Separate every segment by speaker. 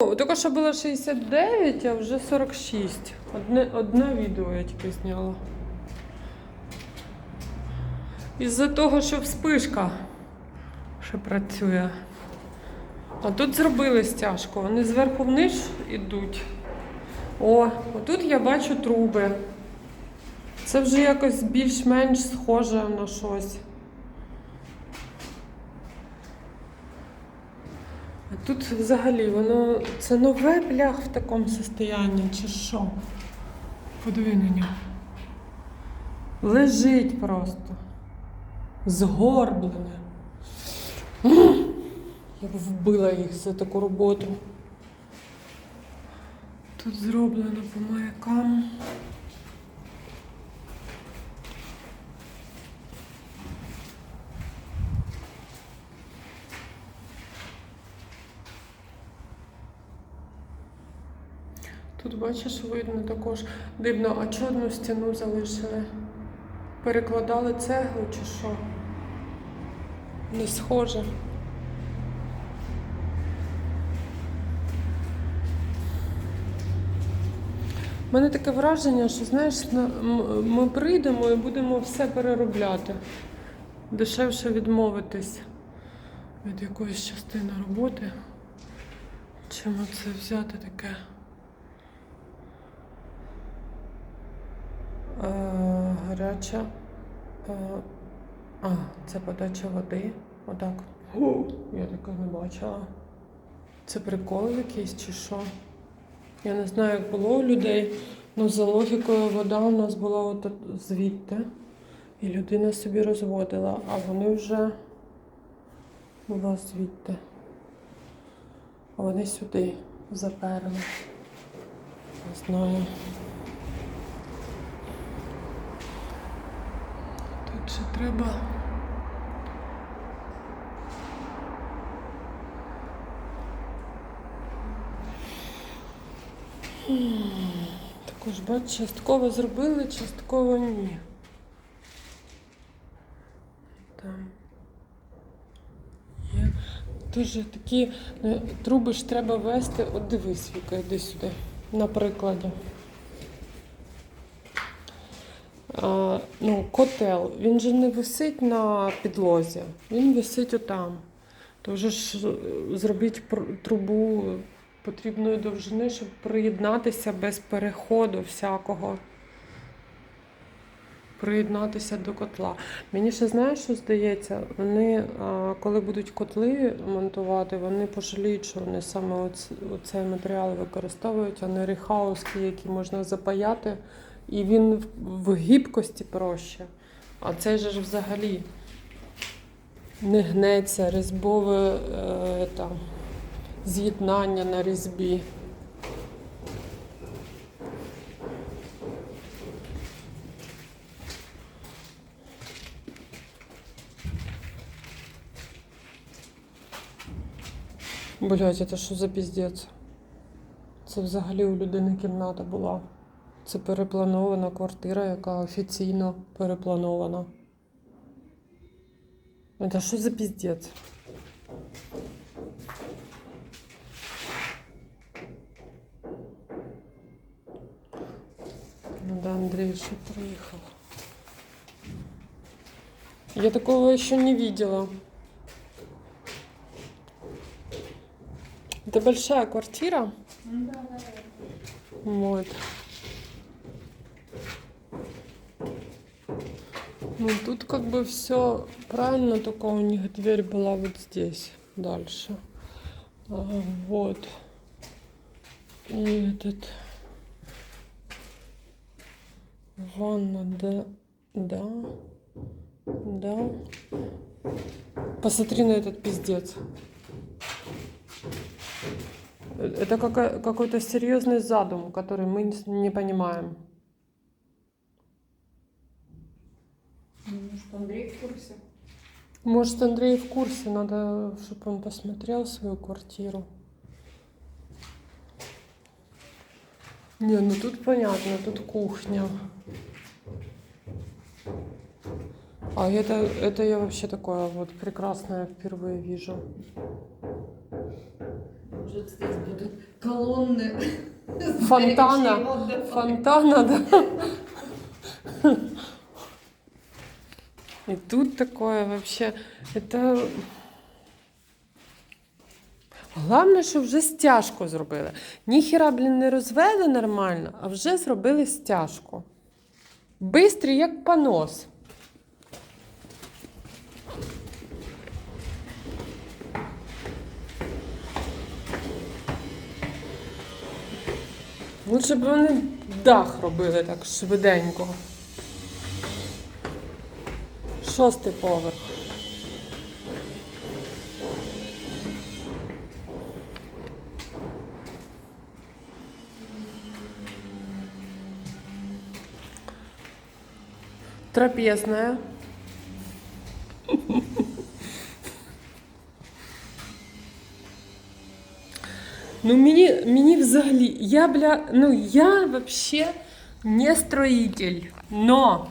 Speaker 1: Тільки що було 69, а вже 46. Одне, одне відео я тільки зняла. Із-за того, що вспишка ще працює. А тут зробили стяжку. Вони зверху вниз йдуть. О, отут я бачу труби. Це вже якось більш-менш схоже на щось. Тут взагалі воно це нове блях в такому состоянні, чи що? Подиви на нього. Лежить просто. Згорблене. Я б вбила їх за таку роботу. Тут зроблено по маякам. Тут бачиш, видно також дивно, а чорну стіну залишили. Перекладали цеглу чи що? Не схоже. У мене таке враження, що знаєш, ми прийдемо і будемо все переробляти. Дешевше відмовитись від якоїсь частини роботи, чим це взяти таке. Гаряча. Е, а, це подача води. Отак. Я таке не бачила. Це прикол якийсь чи що? Я не знаю, як було у людей, але за логікою вода у нас була от звідти. І людина собі розводила, а вони вже була звідти. А вони сюди заперли. Не знаю. Тут ще треба. Також, бач, частково зробили, частково ні. Там є дуже такі е, труби ж треба вести. От дивись, Віка, йди сюди, на прикладі. А, ну, котел, він же не висить на підлозі, він висить отам. То вже ж е, зробіть трубу потрібної довжини, щоб приєднатися без переходу всякого. Приєднатися до котла. Мені ще знаєш, що здається, вони, коли будуть котли монтувати, вони пожаліють, що вони саме оц- оцей матеріал використовують, а не рехауски, які можна запаяти, і він в- гібкості проще. А цей же ж взагалі не гнеться, різьбове е, там, з'єднання на різьбі. Блять, це що за піздець? Це взагалі у людини кімната була. Це перепланована квартира, яка офіційно перепланована. Це що за піздець? Ну да, Андрей еще приехал. Я такого еще не видела. Это большая квартира? Вот. Ну, тут как бы все правильно, только у них дверь была вот здесь, дальше. А, вот. И этот... Ванна, да, да, да. Посмотри на этот пиздец. Э, Это какой-то серьезный задум, который мы не понимаем.
Speaker 2: Может, Андрей в курсе?
Speaker 1: Может, Андрей в курсе, надо, чтобы он посмотрел свою квартиру. Не, ну тут понятно, тут кухня. А это, это я вообще такое вот прекрасное впервые вижу.
Speaker 2: Может, здесь будут колонны.
Speaker 1: Фонтана. Фонтана, да. И тут такое вообще. Это. Головне, що вже стяжку зробили. Ніхіра, блін, не розвели нормально, а вже зробили стяжку. Бистрі, як понос. Лучше б вони дах робили так швиденько. Шостий поверх. Трапезная. Ну, мені, мені взагалі, я бля, ну я вообще не строитель, но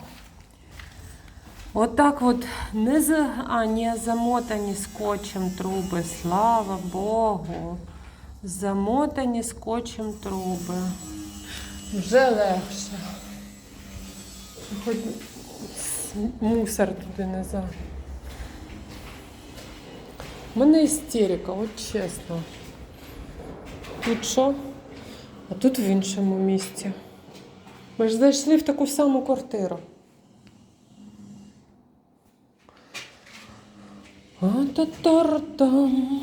Speaker 1: отак от не за, а, не замотані скотчем труби, слава Богу. Замотані скотчем труби. Вже легше. Хоч мусор туди не за. У мене істерика, от чесно. Тут що? А тут в іншому місці. Ми ж зайшли в таку саму квартиру. А-та-та-ра-там.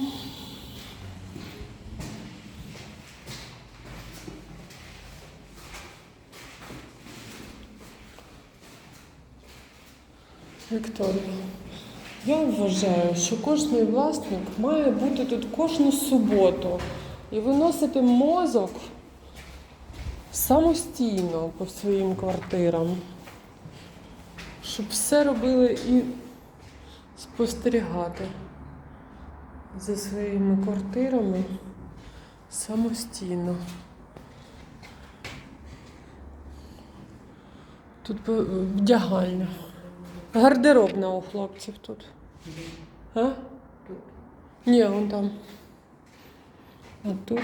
Speaker 1: Вікторія. Я вважаю, що кожен власник має бути тут кожну суботу і виносити мозок самостійно по своїм квартирам, щоб все робили і спостерігати за своїми квартирами самостійно. Тут вдягальня. Гардеробна у хлопців тут. А? Ні, вон там. А тут.